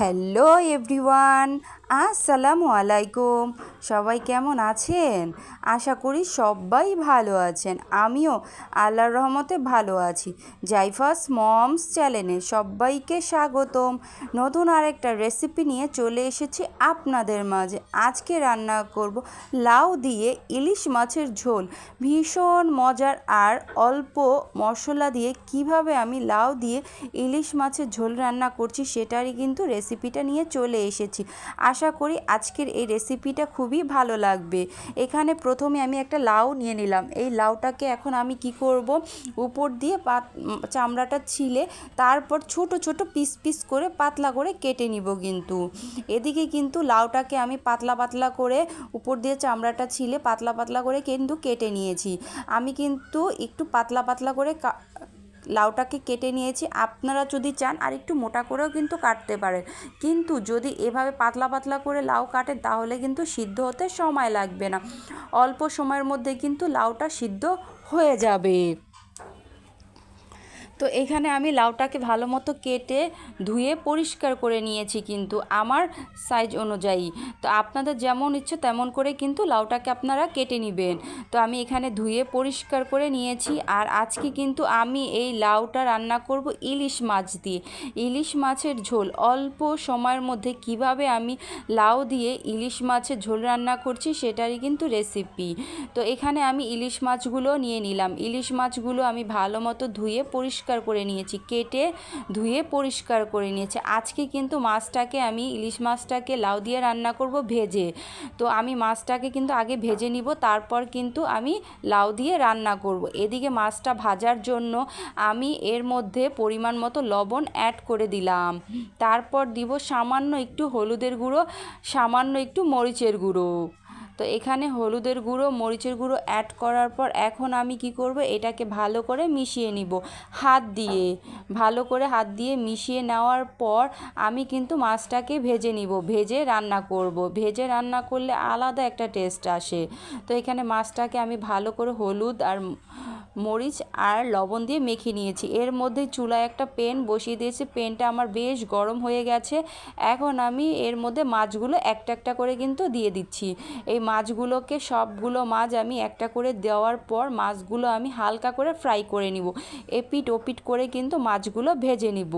Hello everyone, আসসালামু আলাইকুম। সবাই কেমন আছেন? আশা করি সবাই ভালো আছেন। আমিও আল্লাহর রহমতে ভালো আছি। জাইফাস মমস চ্যানেলে সবাইকে স্বাগতম। নতুন আরেকটা রেসিপি নিয়ে চলে এসেছি আপনাদের মাঝে। আজকে রান্না করব লাউ দিয়ে ইলিশ মাছের ঝোল। ভীষণ মজার আর অল্প মশলা দিয়ে কীভাবে আমি লাউ দিয়ে ইলিশ মাছের ঝোল রান্না করছি সেটারই কিন্তু রেসিপিটা নিয়ে চলে এসেছি। আশা করি আজকের এই রেসিপিটা খুবই ভালো লাগবে। এখানে প্রথমে আমি একটা লাউ নিয়ে নিলাম। এই লাউটাকে এখন আমি কি করব? উপর দিয়ে পাত চামড়াটা ছিলে, তারপর ছোট ছোট পিস পিস করে পাতলা করে কেটে নিব কিন্তু। এদিকে কিন্তু লাউটাকে আমি পাতলা পাতলা করে উপর দিয়ে চামড়াটা ছিলে, পাতলা পাতলা করে কিন্তু কেটে নিয়েছি। আমি কিন্তু একটু পাতলা পাতলা করে লাউটাকে কেটে নিয়েছি। আপনারা যদি চান আর একটু মোটা করেও কিন্তু কাটতে পারেন। কিন্তু যদি এভাবে পাতলা পাতলা করে লাউ কাটে তাহলে কিন্তু সিদ্ধ হতে সময় লাগবে না। অল্প সময়ের মধ্যে কিন্তু লাউটা সিদ্ধ হয়ে যাবে। তো এখানে আমি লাউটাকে ভালো মতো কেটে ধুয়ে পরিষ্কার করে নিয়েছি কিন্তু আমার সাইজ অনুযায়ী। তো আপনাদের যেমন ইচ্ছে তেমন করে কিন্তু লাউটাকে আপনারা কেটে নেবেন। তো আমি এখানে ধুয়ে পরিষ্কার করে নিয়েছি আর আজকে কিন্তু আমি এই লাউটা রান্না করব ইলিশ মাছ দিয়ে। ইলিশ মাছের ঝোল, অল্প সময়ের মধ্যে কীভাবে আমি লাউ দিয়ে ইলিশ মাছের ঝোল রান্না করছি সেটারই কিন্তু রেসিপি তো এখানে আমি ইলিশ মাছগুলো নিয়ে নিলাম। ইলিশ মাছগুলো আমি ভালো মতো ধুয়ে পরিষ্কার পরিষ্কার করে নিয়েছি, কেটে ধুয়ে পরিষ্কার করে নিয়েছি। আজকে কিন্তু মাছটাকে আমি, ইলিশ মাছটাকে লাউ দিয়ে রান্না করব ভেজে। তো আমি মাছটাকে কিন্তু আগে ভেজে নিব, তারপর কিন্তু আমি লাউ দিয়ে রান্না করব। এদিকে মাছটা ভাজার জন্য আমি এর মধ্যে পরিমাণ মতো লবণ অ্যাড করে দিলাম। তারপর দিব সামান্য একটু হলুদের গুঁড়ো, সামান্য একটু মরিচের গুঁড়ো। তো এখানে হলুদের গুঁড়ো, মরিচের গুঁড়ো অ্যাড করার পর এখন আমি কি করব? এটাকে ভালো করে মিশিয়ে নিব। হাত দিয়ে। ভালো করে হাত দিয়ে মিশিয়ে নেওয়ার পর আমি কিন্তু মাছটাকে ভেজে নিব। ভেজে রান্না করব। ভেজে রান্না করলে আলাদা একটা টেস্ট আসে। তো এখানে মাছটাকে আমি ভালো করে হলুদ আর মরিচ আর লবণ দিয়ে মেখে নিয়েছি। এর মধ্যে চুলায় একটা পেন বসিয়ে দিয়েছি। পেনটা আমার বেশ গরম হয়ে গেছে। এখন আমি এর মধ্যে মাছগুলো একটা একটা করে কিন্তু দিয়ে দিচ্ছি। এই মাছগুলোকে সবগুলো মাছ আমি একটা করে দেওয়ার পর মাছগুলো আমি হালকা করে ফ্রাই করে নিব। এপিট ওপিট করে কিন্তু মাছগুলো ভেজে নিব।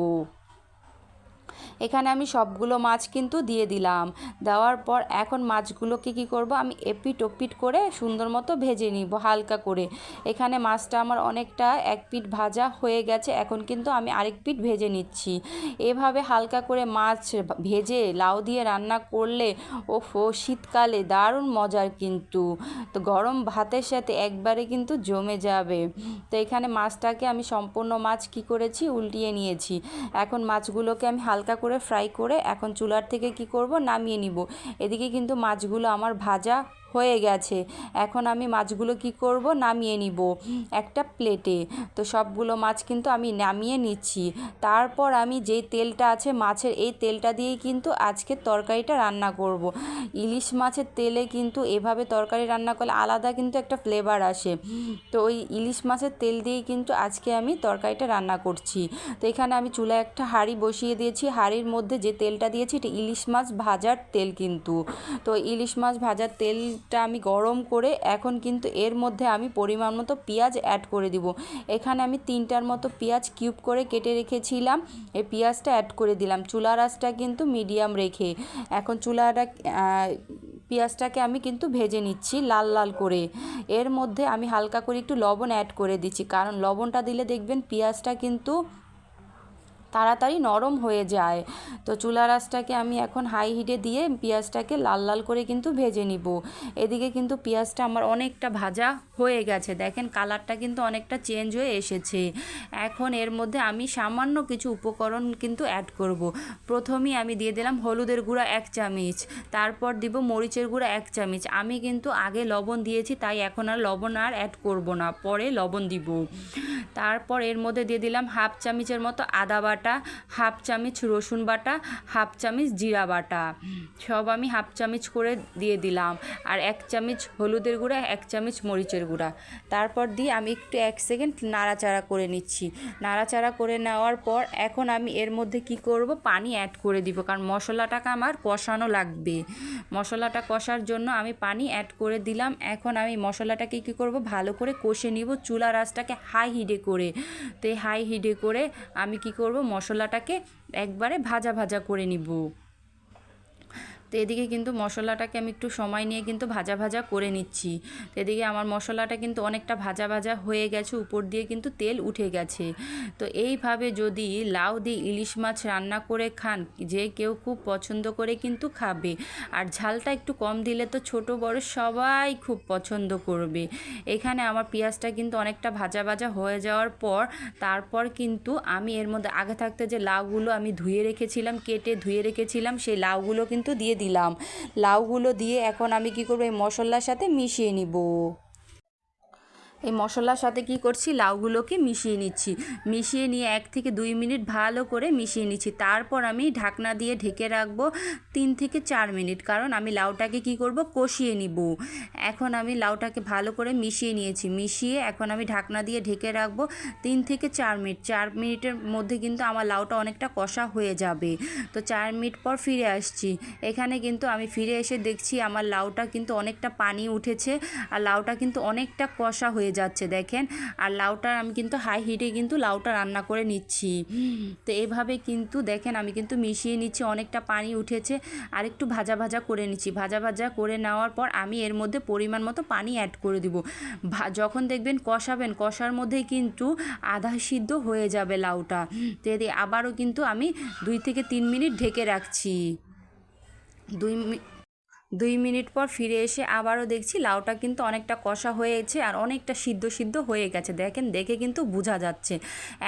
এখানে আমি সবগুলো মাছ কিন্তু দিয়ে দিলাম। দেওয়ার পর এখন মাছগুলোকে কি করব? আমি এপিট ওপিট করে সুন্দর মতো ভেজে নিব হালকা করে। এখানে মাছটা আমার অনেকটা এক পিঠ ভাজা হয়ে গেছে, এখন কিন্তু আমি আরেক পিঠ ভেজে নিচ্ছি। এভাবে হালকা করে মাছ ভেজে লাউ দিয়ে রান্না করলে ও ফো শীতকালে দারুণ মজার কিন্তু। তো গরম ভাতের সাথে একবারে কিন্তু জমে যাবে। তো এখানে মাছটাকে আমি সম্পূর্ণ মাছ কি করেছি? উল্টিয়ে নিয়েছি। এখন মাছগুলোকে আমি হালকা করে ফ্রাই করে এখন চুলার থেকে কি করব? নামিয়ে নিব। এদিকে কিন্তু মাছগুলো আমার ভাজা হয়ে গেছে। এখন আমি মাছগুলো কি করব? নামিয়ে নিব একটা প্লেটে। তো সবগুলো মাছ কিন্তু আমি নামিয়ে নিচ্ছি। তারপর আমি যেই তেলটা আছে মাছের, এই তেলটা দিয়েই কিন্তু আজকে তরকারিটা রান্না করব। ইলিশ মাছের তেলে কিন্তু এভাবে তরকারি রান্না করলে আলাদা কিন্তু একটা ফ্লেভার আসে। তো ওই ইলিশ মাছের তেল দিয়েই কিন্তু আজকে আমি তরকারিটা রান্না করছি। তো এখানে আমি চুলায় একটা হাঁড়ি বসিয়ে দিয়েছি। হাঁড়ির মধ্যে যে তেলটা দিয়েছি, এটা ইলিশ মাছ ভাজার তেল কিন্তু। তো ইলিশ মাছ ভাজার তেল তেলটা আমি গরম করে এখন কিন্তু এর মধ্যে আমি পরিমাণ মতো পেঁয়াজ অ্যাড করে দিব। এখানে আমি তিনটার মতো পেঁয়াজ কিউব করে কেটে রেখেছিলাম। এই পেঁয়াজটা অ্যাড করে দিলাম। চুলা আঁচটা কিন্তু মিডিয়াম রেখে। এখন চুলাটা পেঁয়াজটাকে আমি কিন্তু ভেজে নিচ্ছি লাল লাল করে। এর মধ্যে আমি হালকা করে একটু লবণ অ্যাড করে দিচ্ছি। কারণ লবণটা দিলে দেখবেন পেঁয়াজটা কিন্তু তাড়াতাড়ি নরম হয়ে যায়। তো চুলা রাসটাকে আমি এখন হাই হিটে দিয়ে পেঁয়াজটাকে লাল লাল করে কিন্তু ভেজে নিব। এদিকে কিন্তু পেঁয়াজটা আমার অনেকটা ভাজা হয়ে গেছে। দেখেন কালারটা কিন্তু অনেকটা চেঞ্জ হয়ে এসেছে। এখন এর মধ্যে আমি সামান্য কিছু উপকরণ কিন্তু অ্যাড করব। প্রথমেই আমি দিয়ে দিলাম হলুদের গুঁড়া এক চামচ, তারপর দিব মরিচের গুঁড়া এক চামচ। আমি কিন্তু আগে লবণ দিয়েছি, তাই এখন আর লবণ আর অ্যাড করব না, পরে লবণ দিব। তারপর এর মধ্যে দিয়ে দিলাম হাফ চামচের মতো আদা বাটা। বাটা, হাফ চামচ রসুন বাটা, হাফ চামচ জিরা বাটা। সব আমি হাফ চামচ করে দিয়ে দিলাম। আর এক চামচ হলুদের গুঁড়া, এক চামচ মরিচের গুঁড়া। তারপর দিয়ে আমি একটু এক সেকেন্ড নাড়াচাড়া করে নিচ্ছি। নাড়াচাড়া করে নেওয়ার পর এখন আমি এর মধ্যে কি করব? পানি অ্যাড করে দিব। কারণ মশলাটাকে আমার কষানো লাগবে। মশলাটা কষার জন্য আমি পানি অ্যাড করে দিলাম। এখন আমি মশলাটাকে কী করব? ভালো করে কষে নিব। চুলা রাসটাকে হাই হিটে করে। তো হাই হিটে করে আমি কি করব? মশলাটাকে একবারে ভাজা ভাজা করে নিব। তো এদিকে কিন্তু মশলাটাকে আমি একটু সময় নিয়ে কিন্তু ভাজা ভাজা করে নিচ্ছি। তো এদিকে আমার মশলাটা কিন্তু অনেকটা ভাজা ভাজা হয়ে গেছে, উপর দিয়ে কিন্তু তেল উঠে গেছে। তো এইভাবে যদি লাউ দিয়ে ইলিশ মাছ রান্না করে খান, যে কেউ খুব পছন্দ করে কিন্তু খাবে। আর ঝালটা একটু কম দিলে তো ছোট বড় সবাই খুব পছন্দ করবে। এখানে আমার পেঁয়াজটা কিন্তু অনেকটা ভাজা ভাজা হয়ে যাওয়ার পর, তারপর কিন্তু আমি এর মধ্যে আগে থাকতে যে লাউগুলো আমি ধুয়ে রেখেছিলাম, কেটে ধুয়ে রেখেছিলাম, সেই লাউগুলো কিন্তু দিয়ে দিলাম। লাউগুলো দিয়ে এখন আমি কি করব এই মশলার সাথে মিশিয়ে নিব। এই মশলার সাথে কি করছি? লাউগুলোকে মিশিয়ে নিচ্ছি। মিশিয়ে নিয়ে এক থেকে দুই মিনিট ভালো করে মিশিয়ে নিচ্ছি। তারপর আমি ঢাকনা দিয়ে ঢেকে রাখব তিন থেকে চার মিনিট। কারণ আমি লাউটাকে কি করব? কষিয়ে নিব। এখন আমি লাউটাকে ভালো করে মিশিয়ে নিয়েছি। মিশিয়ে এখন আমি ঢাকনা দিয়ে ঢেকে রাখব তিন থেকে চার মিনিট। চার মিনিটের মধ্যে কিন্তু আমার লাউটা অনেকটা কষা হয়ে যাবে। তো চার মিনিট পর ফিরে আসছি। এখানে কিন্তু আমি ফিরে এসে দেখছি আমার লাউটা কিন্তু অনেকটা পানি উঠেছে আর লাউটা কিন্তু অনেকটা কষা হয়ে যাচ্ছে, দেখেন। আর লাউটা আমি কিন্তু হাই হিটে কিন্তু লাউটা রান্না করে নিচ্ছি। তো এভাবে কিন্তু দেখেন, আমি কিন্তু মিশিয়ে নিচ্ছি, অনেকটা পানি উঠেছে। আর একটু ভাজা ভাজা করে নিচ্ছি। ভাজা ভাজা করে নেওয়ার পর আমি এর মধ্যে পরিমাণ মতো পানি অ্যাড করে দিব। যখন দেখবেন কষাবেন, কষার মধ্যেই কিন্তু আধা সিদ্ধ হয়ে যাবে লাউটা। তো এদি আবারও কিন্তু আমি দুই থেকে তিন মিনিট ঢেকে রাখছি। দুই মি- দুই মিনিট পর ফিরে এসে আবারও দেখছি লাউটা কিন্তু অনেকটা কষা হয়েছে আর অনেকটা সিদ্ধ সিদ্ধ হয়ে গেছে। দেখেন, দেখে কিন্তু বোঝা যাচ্ছে।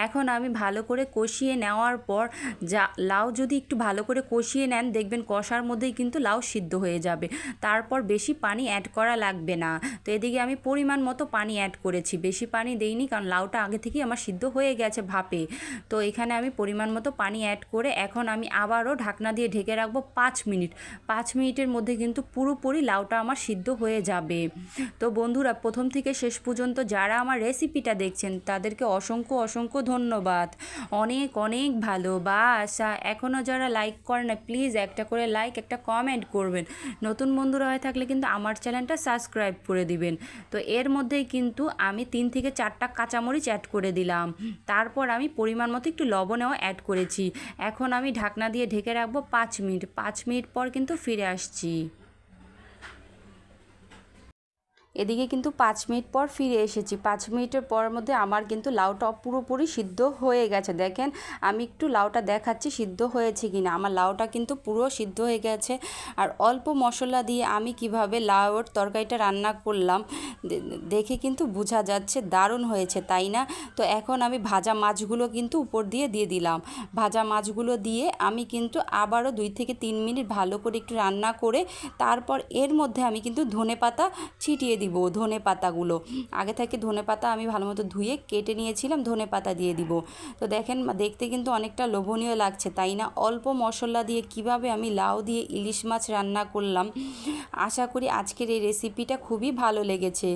এখন আমি ভালো করে কষিয়ে নেওয়ার পর যা, লাউ যদি একটু ভালো করে কষিয়ে নেন, দেখবেন কষার মধ্যেই কিন্তু লাউ সিদ্ধ হয়ে যাবে। তারপর বেশি পানি অ্যাড করা লাগবে না। তো এদিকে আমি পরিমাণ মতো পানি অ্যাড করেছি। বেশি পানি দেইনি কারণ লাউটা আগে থেকেই আমার সিদ্ধ হয়ে গেছে ভাপে। তো এখানে আমি পরিমাণ মতো পানি অ্যাড করে এখন আমি আবারও ঢাকনা দিয়ে ঢেকে রাখব পাঁচ মিনিট। পাঁচ মিনিটের মধ্যে কিন্তু পুরোপুরি লাউটা আমার সিদ্ধ হয়ে যাবে। তো বন্ধুরা, প্রথম থেকে শেষ পর্যন্ত যারা আমার রেসিপিটা দেখছেন, তাদেরকে অসংখ্য অসংখ্য ধন্যবাদ। অনেক অনেক ভালো ভালোবাসা। এখনও যারা লাইক করে না প্লিজ একটা করে লাইক একটা কমেন্ট করবেন। নতুন বন্ধুরা হয়ে থাকলে কিন্তু আমার চ্যানেলটা সাবস্ক্রাইব করে দিবেন। তো এর মধ্যেই কিন্তু আমি তিন থেকে চারটা কাঁচামরিচ অ্যাড করে দিলাম। তারপর আমি পরিমাণ মতো একটু লবণেও অ্যাড করেছি। এখন আমি ঢাকনা দিয়ে ঢেকে রাখব পাঁচ মিনিট। পাঁচ মিনিট পর কিন্তু ফিরে আসছি। এদিকে কিন্তু পাঁচ মিনিট পর ফিরে এসেছি। পাঁচ মিনিটের পর মধ্যে আমার কিন্তু লাউটা পুরোপুরি সিদ্ধ হয়ে গেছে। দেখেন, আমি একটু লাউটা দেখাচ্ছি, সিদ্ধ হয়েছে কি না আমার লাউটা কিন্তু পুরো সিদ্ধ হয়ে গেছে। আর অল্প মশলা দিয়ে আমি কীভাবে লাউয়ের তরকারিটা রান্না করলাম দেখে কিন্তু বোঝা যাচ্ছে দারুণ হয়েছে, তাই না? তো এখন আমি ভাজা মাছগুলো কিন্তু উপর দিয়ে দিয়ে দিলাম। ভাজা মাছগুলো দিয়ে আমি কিন্তু আবারও দুই থেকে তিন মিনিট ভালো করে একটু রান্না করে, তারপর এর মধ্যে আমি কিন্তু ধনে পাতা ছিটিয়ে দিব, ধনে পাতাগুলো। আগে থেকে ধনে পাতা আমি ভালো মতো ধুয়ে কেটে নিয়েছিলাম, ধনে পাতা দিয়ে দিব। তো দেখেন দেখতে কিন্তু অনেকটা লোভনীয় লাগছে, তাই না? অল্প মশলা দিয়ে কীভাবে আমি লাউ দিয়ে ইলিশ মাছ রান্না করলাম? আশা করি আজকের এই রেসিপিটা খুবই ভালো লেগেছে।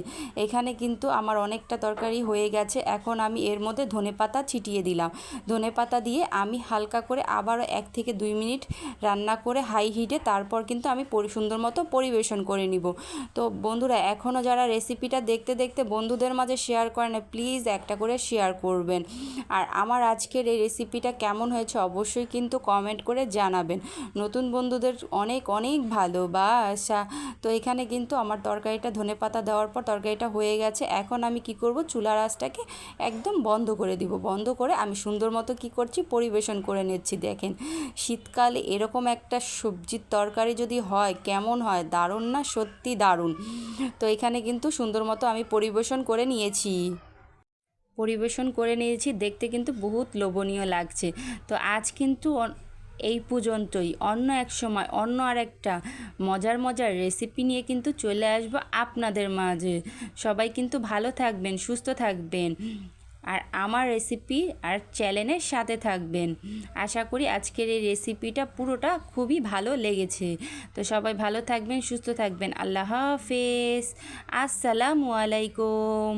এখানে কিন্তু আমার অনেকটা তরকারি হয়ে গেছে, এখন আমি এর মধ্যে ধনে পাতা ছিটিয়ে দিলাম। ধনে পাতা দিয়ে আমি হালকা করে আবারও এক থেকে দুই মিনিট রান্না করে হাই হিটে তারপর কিন্তু আমি সুন্দর মতো পরিবেশন করে নিব। তো বন্ধুরা এখনও যারা রেসিপিটা দেখতে দেখতে বন্ধুদের মাঝে শেয়ার করেন প্লিজ একটা করে শেয়ার করবেন। আর আমার আজকের এই রেসিপিটা কেমন হয়েছে অবশ্যই কিন্তু কমেন্ট করে জানাবেন। নতুন বন্ধুদের অনেক অনেক ভালো ভালোবাসা। তো এখানে কিন্তু আমার তরকারিটা ধনে পাতা দেওয়ার পর তরকারিটা হয়ে গেছে। এখন আমি কি করব? চুলা রাসটাকে একদম বন্ধ করে দিব। বন্ধ করে আমি সুন্দর মতো কি করছি? পরিবেশন করে নিচ্ছি। দেখেন, শীতকালে এরকম একটা সবজির তরকারি যদি হয়, কেমন হয়? দারুণ না? সত্যি দারুণ। তো এখানে কিন্তু সুন্দর মতো আমি পরিবেশন করে নিয়েছি। পরিবেশন করে নিয়েছি, দেখতে কিন্তু বহুত লোভনীয় লাগছে। তো আজ কিন্তু এই পর্যন্তই। অন্য এক সময়, অন্য আর একটা মজার মজার রেসিপি নিয়ে কিন্তু চলে আসব আপনাদের মাঝে। সবাই কিন্তু ভালো থাকবেন, সুস্থ থাকবেন। আর আমার রেসিপি আর চ্যানেলের সাথে থাকবেন। আশা করি আজকের এই রেসিপিটা পুরোটা খুবই ভালো লেগেছে। তো সবাই ভালো থাকবেন, সুস্থ থাকবেন। আল্লাহ হাফেজ। আসসালামু আলাইকুম।